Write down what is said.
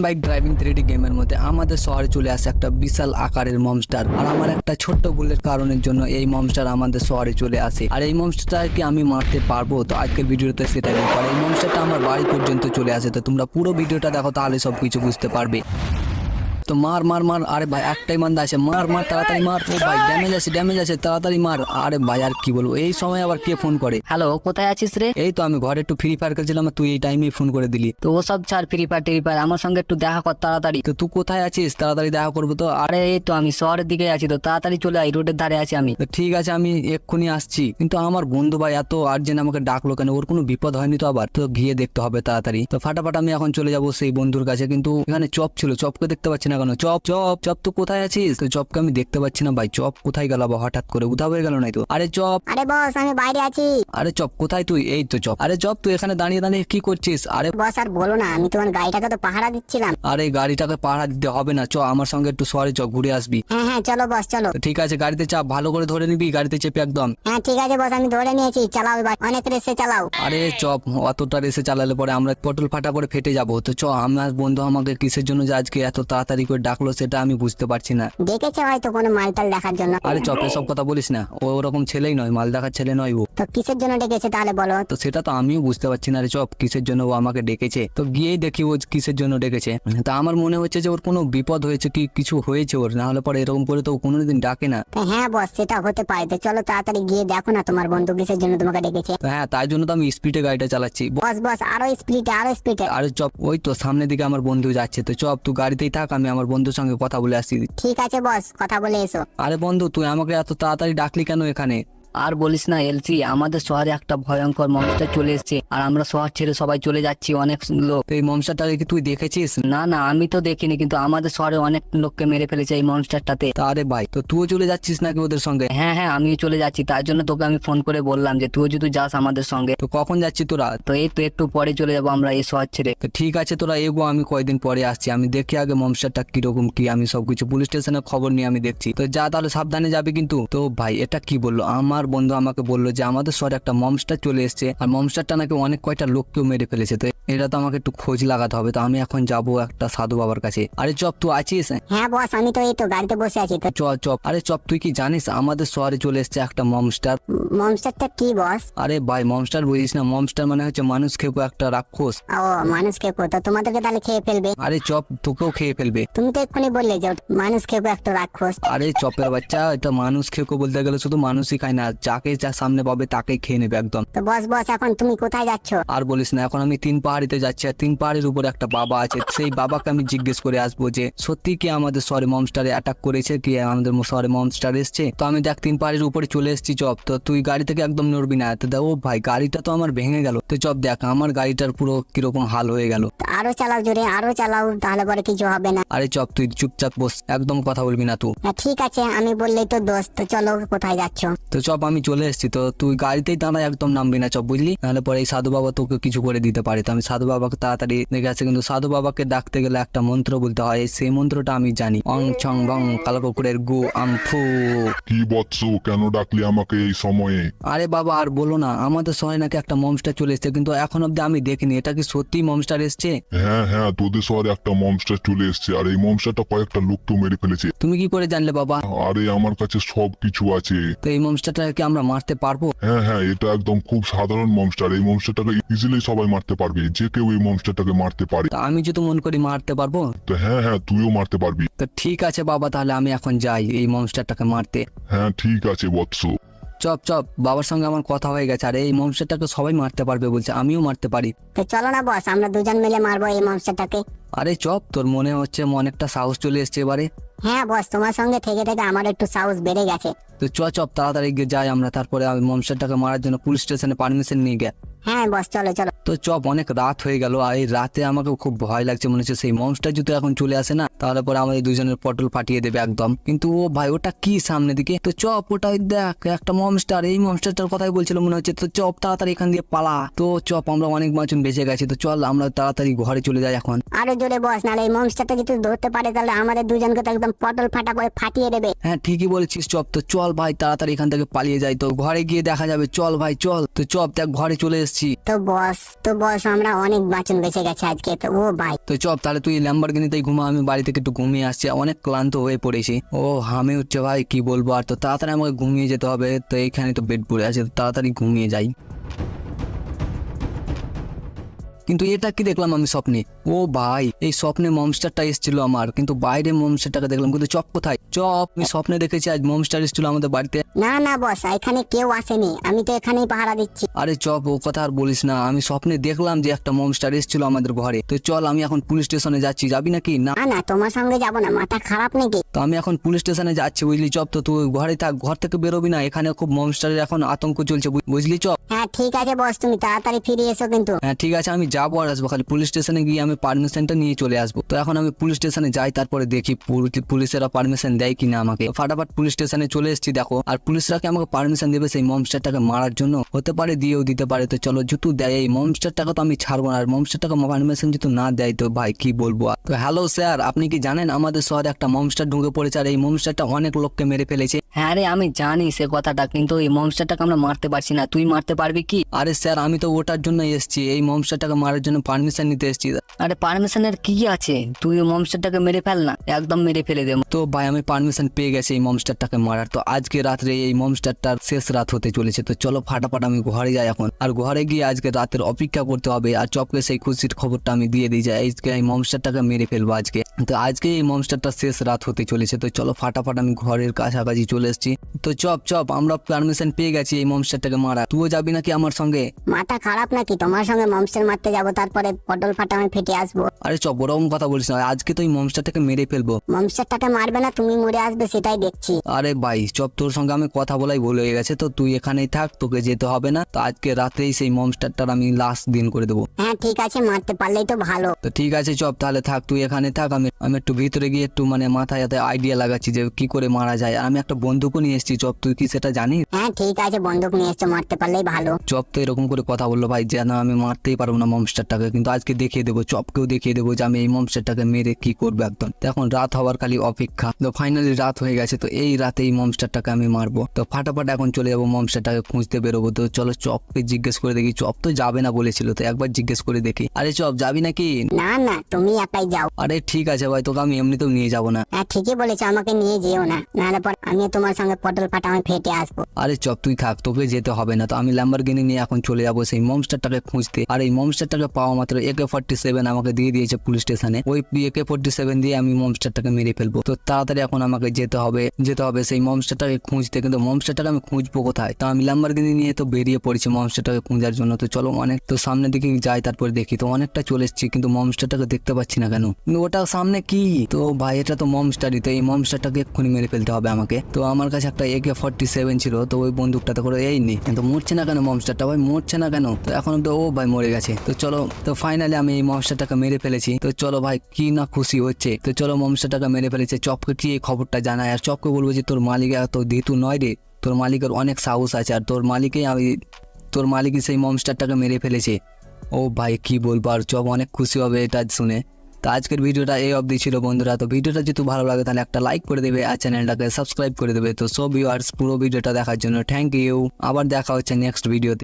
Bike driving three D গেমের মধ্যে আমাদের শহরে চলে আসে একটা বিশাল আকারের মমস্টার আর আমার একটা ছোট্ট ভুলের কারণের জন্য এই মমস্টার আমাদের শহরে চলে আসে। আর এই মমস্টারকে আমি মারতে পারব তো আজকের ভিডিওতে সেটাই এই মমস্টারটা আমার বাড়ি পর্যন্ত চলে আসে। তো তোমরা পুরো ভিডিওটা দেখো, তাহলে সব কিছু বুঝতে পারবে। তো মার মার মার আরে ভাই একটাই মান্দা আছে মার মার তাড়াতাড়ি মার ও ভাই ড্যামেজ আছে ড্যামেজ আছে তাড়াতাড়ি মার। আরে ভাই আর কি বলব এই সময় আবার কে ফোন করে? হ্যালো কোথায় আছিস রে? এই তো আমি ঘরে একটু ফ্রি ফায়ার খেলছিলাম তুই এই টাইমে ফোন করে দিলি। তো ও সব ছাড় ফ্রি ফায়ার টেরি ফায়ার আমার সঙ্গে একটু দেখা কর তাড়াতাড়ি। তো তুই কোথায় আছিস? তাড়াতাড়ি দেখা করব তো। আরে এই তো আমি শহরের দিকে আছি তো তাড়াতাড়ি চলে আই রোডের ধারে আছি আমি। তো ঠিক আছে আমি এক্ষুনি আসছি। কিন্তু আমার বন্ধু ভাই এত আর্জেন্ট আমাকে ডাকলো কেন? ওর কোনো বিপদ হয়নি তো আবার? তো গিয়ে দেখতে হবে তাড়াতাড়ি। তো ফাটাফাট আমি এখন চলে যাব সেই বন্ধুর কাছে। কিন্তু এখানে চপ ছিল চপকে দেখতে পাচ্ছি না। কেন? চপ চপ চপ তো কোথায় আছিস? তো চপকে আমি দেখতে পাচ্ছি না ভাই। চপ কোথায় গেল আবার হঠাৎ করে? উধাও হয়ে গেল নাই তো আরে চপ। আরে বস আমি বাইরে আছি। আরে চপ কোথায় তুই? এই তো চপ। আরে চপ তুই এখানে দাঁড়িয়ে দাঁড়িয়ে কি করছিস? আরে বস আর বলো না আমি তোমার গাড়িটাকে তো পাহারা দিচ্ছিলাম। আরে গাড়িটাকে পাহারা দিতে হবে না। চ আমার সঙ্গে একটু শহরে চ ঘুরে আসবি। হ্যাঁ হ্যাঁ চলো বস চলো। ঠিক আছে গাড়িতে চাপ। ভালো করে ধরে নিবি গাড়িতে চেপে একদম। হ্যাঁ ঠিক আছে বস আমি ধরে নিয়েছি। চালাও এবার অনেক রেসে চালাও। আরে চপ অতটা রেসে চালালে পরে আমরা পটল ফাটা করে ফেটে যাব। তো চ আমার বন্ধু আমাকে কিসের জন্য আজকে এত তাড়াতাড়ি করে ডাকলো সেটা আমি বুঝতে পারছি না। ডেকেছে হয়তো কোনো মালটাল দেখার জন্য। আরে চপ এসব কথা বলিস না। ও ওরকম ছেলেই নয় মাল দেখার ছেলে নয় ও। তো কিসের জন্য ডেকেছে তাহলে বলো? তো সেটা তো আমিও বুঝতে পারছি না রে চপ কিসের জন্য ও আমাকে ডেকেছে? তো গিয়েই দেখি ও কিসের জন্য ডেকেছে। তা আমার মনে হচ্ছে যে ওর কোনো বিপদ হয়েছে কি কিছু হয়েছে ওর? না হলে পরে এরকম করে তো ও কোনোদিন ডাকে না। হ্যাঁ বস সেটা হতে পারে। তো চলো তাড়াতাড়ি গিয়ে দেখো না তোমার বন্ধু কিসের জন্য তোমাকে ডেকেছে। হ্যাঁ তাই জন্য তো আমি স্পিডে গাড়িটা চালাচ্ছি। বস বস আরও স্পিডে আরও স্পিডে আরে চপ ওই তো সামনের দিকে আমার বন্ধু যাচ্ছে। তো চপ তুই গাড়িতেই থাক আমি আমার বন্ধুর সঙ্গে কথা বলে আসি ঠিক আছে বস কথা বলে এসো। আরে বন্ধু তুই আমাকে এত তাড়াতাড়ি ডাকলি কেন এখানে? আর বলিস না এলসি আমাদের শহরে একটা ভয়ঙ্কর মনস্টার চলে এসেছে আর আমরা শহর ছেড়ে সবাই চলে যাচ্ছি অনেক লোক। এই মনস্টারটাকে কি তুই দেখেছিস? না না আমি তো দেখিনি কিন্তু আমাদের শহরে অনেক লোককে মেরে ফেলেছে এই মনস্টারটাতে। আরে ভাই তো তুইও চলে যাচ্ছিস নাকি ওদের সঙ্গে? হ্যাঁ হ্যাঁ আমিও চলে যাচ্ছি তার জন্য তোকে আমি ফোন করে বললাম যে তুই যদি যাস আমাদের সঙ্গে। তো কখন যাচ্ছি তোরা? তো এই তো একটু পরে চলে যাব আমরা এই শহর ছেড়ে। তো ঠিক আছে তোরা এগো আমি কয়দিন পরে আসছি আমি দেখি আগে মনস্টারটা কীরকম কি আমি সবকিছু পুলিশ স্টেশনে খবর নিয়ে আমি দেখছি। তো যা তাহলে সাবধানে যাবে কিন্তু। তো ভাই এটা কি বলল? আমার বন্ধু আমাকে বলল যে, আমাদের শহরে একটা মমস্টার চলে এসছে। আর মমস্টারটা নাকি অনেক কয়টা লোককেও মেরে ফেলেছে। তো এটা তো আমাকে একটু খোঁজ লাগাতে হবে তো আমি এখন যাব একটা সাধু বাবার কাছে। আরে চপ তুই আছিস? হ্যাঁ বস আমি তো এই তো গাড়িতে বসে আছি তো চ চপ। আরে চপ তুই কি জানিস আমাদের শহরে চলে এসেছে একটা মমস্টার মনস্টারটা কি বস? আরে ভাই মমস্টার বুঝিস না মমস্টার মানে হচ্ছে মানুষ খেপো একটা রাক্ষস। ও মানুষকে তো তোমাদেরকে তাহলে খেয়ে ফেলবে। আরে চপ তোকেও খেয়ে ফেলবে। তুমি তো এক্ষুনি বললে যে মানুষ খেয়ে একটা রাক্ষস। আরে চপের বাচ্চা এটা মানুষ খেকো বলতে গেলে শুধু মানুষই খায় না যাকে যা সামনে পাবে তাকেই খেয়ে নেবে একদম। তো বস বস এখন তুমি কোথায় যাচ্ছ? আর বলিস না এখন আমি তিন পাহাড়িতে যাচ্ছি আর তিন পাহাড়ের উপর একটা বাবা আছে। সেই বাবাকে আমি জিজ্ঞেস করে আসব যে সত্যি কি আমাদের শহরে মমস্টারে অ্যাটাক করেছে? কি আমাদের শহরে মমস্টার এসছে? তো আমি দেখ তিন পাহাড়ের উপরে চলে এসেছি চপ। তো তুই গাড়ি থেকে একদম নড়বি না। তো ও ভাই গাড়িটা তো আমার ভেঙে গেল। তো চপ দেখ আমার গাড়িটার পুরো কীরকম হাল হয়ে গেল। আরও চালাও জোরে আরও চালাও তাহলে পরে কিছু হবে না। আরে চপ তুই চুপচাপ বস একদম কথা বলবি না তুই। হ্যাঁ, ঠিক আছে আমি বললেই তো দোস্ত তো চলো কোথায় যাচ্ছ? তো চপ আমি চলে এসেছি। তো তুই গাড়িতেই দাঁড়া একদম নামবি না চপ বুঝলি? নাহলে পরে এই সাধু বাবা তোকে কিছু করে দিতে পারে। তো আমি সাধু বাবাকে তাড়াতাড়ি দেখে আছে কিন্তু সাধু বাবাকে ডাকতে গেলে একটা মন্ত্র বলতে হয় সেই মন্ত্রটা আমি জানি। অং ছং বং কালকুকুরের গু আম ফু। কি বৎস কেন ডাকলি আমাকে এই সময়ে? আরে বাবা আর বলো না আমাদের শহরে নাকি একটা মমস্টার চলে এসছে কিন্তু এখন অব্দি আমি দেখিনি। এটা কি সত্যি মমস্টার এসছে? হ্যাঁ হ্যাঁ তোদের শহরে একটা মমস্টার চলে এসছে আর এই মমস্টারটা কয়েকটা লোককেও মেরে ফেলেছে। তুমি কি করে জানলে বাবা? আরে আমার কাছে সব কিছু আছে। তো এই মমস্টারটাকে আমরা মারতে পারব? হ্যাঁ হ্যাঁ এটা একদম খুব সাধারণ মমস্টার। এই মমস্টারটাকে ইজিলি সবাই মারতে পারবে। যে কেউ এই মমস্টারটাকে মারতে পারে। তা আমি যদি মন করি মারতে পারব? তো হ্যাঁ হ্যাঁ তুইও মারতে পারবি। তো ঠিক আছে বাবা তাহলে আমি এখন যাই এই মমস্টারটাকে মারতে। হ্যাঁ ঠিক আছে বৎস। চপ চপ বাবার সঙ্গে আমার কথা হয়ে গেছে। আর এই মমস্টারটাকে সবাই মারতে পারবে বলছে আমিও মারতে পারি। তো চলো না বস আমরা দুজন মিলে মারবো এই মনস্টারটাকে। আরে চপ তোর মনে হচ্ছে অনেকটা সাহস চলে এসছে এবারে? হ্যাঁ বস তোমার সঙ্গে থেকে থেকে আমার একটু সাহস বেড়ে গেছে। তো চ চপ তাড়াতাড়ি গিয়ে যাই আমরা তারপরে আমি মমস্টারটাকে মারার জন্য পুলিশ স্টেশনে পারমিশন নিয়ে গে হ্যাঁ বস, চলো চলো। তো চপ অনেক রাত হয়ে গেল, আর এই রাতে আমাকে খুব ভয় লাগছে, মনে হচ্ছে সেই মঞ্চটা যদি এখন চলে আসে না। তাহলে পরে আমাদের দুজনের পটল ফাটিয়ে দেবে একদম। কিন্তু ও ভাই ওটা কি সামনে দিকে? তো চপ ওটা দেখ একটা মমস্টার এই মমস্টারটার কথাই বলছিল মনে হচ্ছে। তো চপ তাড়াতাড়ি এখান দিয়ে পালা। তো চপ আমরা অনেক মাচুন বেঁচে গেছি। তো চল আমরা তাড়াতাড়ি ঘরে চলে যাই এখন। আরও জোরে বস নাহলে এই মনস্টারটা যদি ধরতে পারে তাহলে আমাদের দুজনকে তো একদম পটল ফাটা করে ফাটিয়ে দেবে। হ্যাঁ ঠিকই বলেছিস চপ। তো চল ভাই তাড়াতাড়ি এখান থেকে পালিয়ে যাই। তো ঘরে গিয়ে দেখা যাবে। চল ভাই চল। তো চপ দেখ ঘরে চলে এসেছি। তো বস তো বস আমরা অনেক বাঁচন বেঁচে গেছে আজকে। তো ও ভাই। তো চপ তাহলে তুই ল্যাম্বারগিনিতেই ঘুমা আমি বাড়ি থেকে একটু ঘুমিয়ে আসছি অনেক ক্লান্ত হয়ে পড়েছি। ও হামে উঠছে ভাই কি বলব, আর তো তাড়াতাড়ি আমাকে ঘুমিয়ে যেতে হবে, তো এইখানে তো বেড পড়ে আছে তাড়াতাড়ি ঘুমিয়ে যাই। কিন্তু এটা কি দেখলাম আমি স্বপ্নে? ও ভাই এই স্বপ্নে মমস্টারটা এসেছিল আমার কিন্তু বাইরে মমস্টারটাকে দেখলাম কিন্তু চপ কোথায়? চপ আমি স্বপ্নে দেখেছি আজ মমস্টার এসেছিল আমাদের বাড়িতে। না না বস এখানে কেউ আসেনি আমি তো এখানেই পাহারা দিচ্ছি। আরে চপ ও কথা আর বলিস না আমি স্বপ্নে দেখলাম যে একটা মমস্টার এসেছিল আমাদের ঘরে। তো চল আমি এখন পুলিশ স্টেশনে যাচ্ছি যাবি নাকি? না। না তোমার সঙ্গে যাব না মাথা খারাপ নাকি? তো আমি এখন পুলিশ স্টেশনে যাচ্ছি বুঝলি চপ তো তুই ঘরে থাক ঘর থেকে বেরোবি না এখানে খুব মনস্টারের এখন আতঙ্ক চলছে বুঝলি চপ? হ্যাঁ ঠিক আছে বস তুমি তাড়াতাড়ি ফিরে এসো কিন্তু। হ্যাঁ ঠিক আছে আমি যাব আর আসব খালি পুলিশ স্টেশনে গিয়ে আমি পারমিশনটা নিয়ে চলে আসব। তো এখন আমি পুলিশ স্টেশনে যাই তারপরে দেখি পুল- পুলিশেরা পারমিশন দেয় কিনা আমাকে। ফাটাফাট পুলিশ স্টেশনে চলে এসেছি দেখো। আর পুলিশরা কি আমাকে পারমিশন দেবে সেই মমস্টারটাকে মারার জন্য? হতে পারে দিয়েও দিতে পারে। তো চলো জুতু দেয় এই মমস্টারটাকে তো আমি ছাড়বো না। আর মমস্টারটাকে পারমিশন যদি না দেয় তো ভাই কি বলব তো হ্যালো স্যার আপনি কি জানেন আমাদের শহরে একটা মমস্টার ঢুকে পড়েছে? আর এই মমস্টারটা অনেক লোককে মেরে ফেলেছে। হ্যাঁ রে আমি জানি সে কথাটা কিন্তু এই মনস্টারটাকে আমরা মারতে পারছি না। তুই মারতে পারবি কি? আরে স্যার আমি তো ওটার জন্য এসেছি। এই মমস্টারটাকে মারার জন্য পারমিশন নিতে এসেছি। আরে পারমিশনের কি আছে? তুই ওই মমস্টারটাকে মেরে ফেল না একদম মেরে ফেলে দে তো ভাই আমি পারমিশন পেয়ে গেছি এই মমস্টারটাকে মারার। তো আজকে রাত্রে এই মমস্টারটার শেষ রাত হতে চলেছে। তো চলো ফাটাফাট আমি ঘরে যাই এখন। আর ঘরে গিয়ে আজকে রাতের অপেক্ষা করতে হবে। আর চপকে সেই খুশির খবরটা আমি দিয়ে দিই যাই আজকে এই মমস্টারটাকে মেরে ফেলব আজকে। তো আজকে এই মমস্টারটার শেষ রাত হতে চলেছে। তো চলো ফাটাফাট আমি ঘরের কাছাকাছি চলে এসেছি। তো চপ চপ আমরা পারমিশন পেয়ে গেছি এই মমস্টারটাকে মারা তুইও যাবি নাকি আমার সঙ্গে? মাথা খারাপ নাকি? তোমার সঙ্গে মমস্টার মারতে যাব তারপরে পটল ফাটা আমি ফেটে আসব। আরে চপ ওরকম কথা বলিস না। আজকে তো এই মমস্টারটাকে মেরে ফেলব। মমস্টারটাকে মারবে না তুমি মরে আসবে সেটাই দেখছি। আরে ভাই চপ তোর সঙ্গে আমি কথা বলাই ভুল হয়ে গেছে তো তুই এখানেই থাক তোকে যেতে হবে না। তো আজকে রাতেই সেই মমস্টারটার আমি লাস্ট দিন করে দেবো। হ্যাঁ ঠিক আছে মারতে পারলেই তো ভালো। তো ঠিক আছে চপ তাহলে থাক তুই এখানে থাক আমি আমি একটু ভিতরে গিয়ে একটু মানে মাথায় হাতে আইডিয়া লাগাচ্ছি যে কি করে মারা যায়। আর আমি একটা বন্দুকও নিয়ে এসেছি চপ তুই কি সেটা জানিস? হ্যাঁ ঠিক আছে বন্দুক নিয়ে এসছো মারতে পারলেই ভালো। চপ তো এরকম করে কথা বলল ভাই যে না আমি মারতেই পারব না মমস্টারটাকে কিন্তু আজকে দেখিয়ে দেবো চপকেও দেখিয়ে দেবো যে আমি এই মমস্টারটাকে মেরে কি করব একদম। এখন রাত হওয়ার খালি অপেক্ষা তো ফাইনালি রাত হয়ে গেছে তো এই রাতে এই মমস্টারটাকে আমি মারবো। তো ফাটাফাট এখন চলে যাব মমস্টারটাকে খুঁজতে বেরোবো তো চলো চপকে জিজ্ঞেস করে দেখি চপ তো যাবে না বলেছিল তো একবার জিজ্ঞেস করে দেখি। আরে চপ যাবি নাকি? না না তুমি একাই যাও। আরে ঠিক আছে ভাই তোকে আমি এমনিতেও নিয়ে যাব না। হ্যাঁ ঠিকই বলেছ আমাকে নিয়ে যেও না। নাহলে পর আমি তোমার সঙ্গে পটল ফাটা আমি ফেটে আসব। আরে চপ তুই থাক তোকে যেতে হবে না। তো আমি ল্যাম্বারগিনি নিয়ে এখন চলে যাব সেই মমস্টারটাকে খুঁজতে। আর এই মমস্টারটাকে পাওয়া মাত্র একে ফর্টি সেভেন আমাকে দিয়ে দিয়েছে পুলিশ স্টেশনে। ওই একে ফর্টি সেভেন দিয়ে আমি মমস্টারটাকে মেরে ফেলব। তো তাড়াতাড়ি এখন আমাকে যেতে হবে যেতে হবে সেই মমস্টারটাকে খুঁজতে। কিন্তু মমস্টারটাকে আমি খুঁজবো কোথায়? তো আমি ল্যাম্বারগিনি নিয়ে তো বেরিয়ে পড়েছি মমস্টারটাকে খোঁজার জন্য। তো চলো অনেক তো সামনের দিকে যাই তারপরে দেখি। তো অনেকটা চলে এসেছি কিন্তু মমস্টারটাকে দেখতে পাচ্ছি না কেন? ওটা সামনে কি? তো ভাই, এটা তো মমস্টারই তো এই মমস্টারটাকে এক্ষুনি মেরে ফেলতে হবে আমাকে। তো আমার কাছে একটা একে ফর্টি সেভেন ছিল, তো ওই বন্দুকটাতে করে এই নি। কিন্তু মরছে না কেন মমস্টারটা ভাই? মরছে না কেন? তো এখন তো ও ভাই মরে গেছে। তো চলো, তো ফাইনালি আমি এই মমস্টারটাকে মেরে ফেলেছি। তো চলো ভাই, কি না খুশি হচ্ছে। তো চলো মমস্টারটাকে মেরে ফেলেছে। চপকে কি এই খবরটা জানায়? আর চপকে বলব যে তোর মালিক এত দিতু নয় রে। তোর মালিকের অনেক সাহস আছে। আর তোর মালিকেই আমি, তোর মালিকই সেই মমস্টারটাকে মেরে ফেলেছে। ও ভাই, কি বলব? আর চপ অনেক খুশি হবে এটা শুনে। তো আজকের ভিডিওটা এই অবধি ছিল বন্ধুরা। তো ভিডিওটা যদি ভালো লাগে, তাহলে একটা লাইক করে দেবে আর চ্যানেলটাকে সাবস্ক্রাইব করে দেবে। তো সব ভিউয়ার্স পুরো ভিডিওটা দেখার জন্য থ্যাংক ইউ আবার দেখা হচ্ছে নেক্সট ভিডিওতে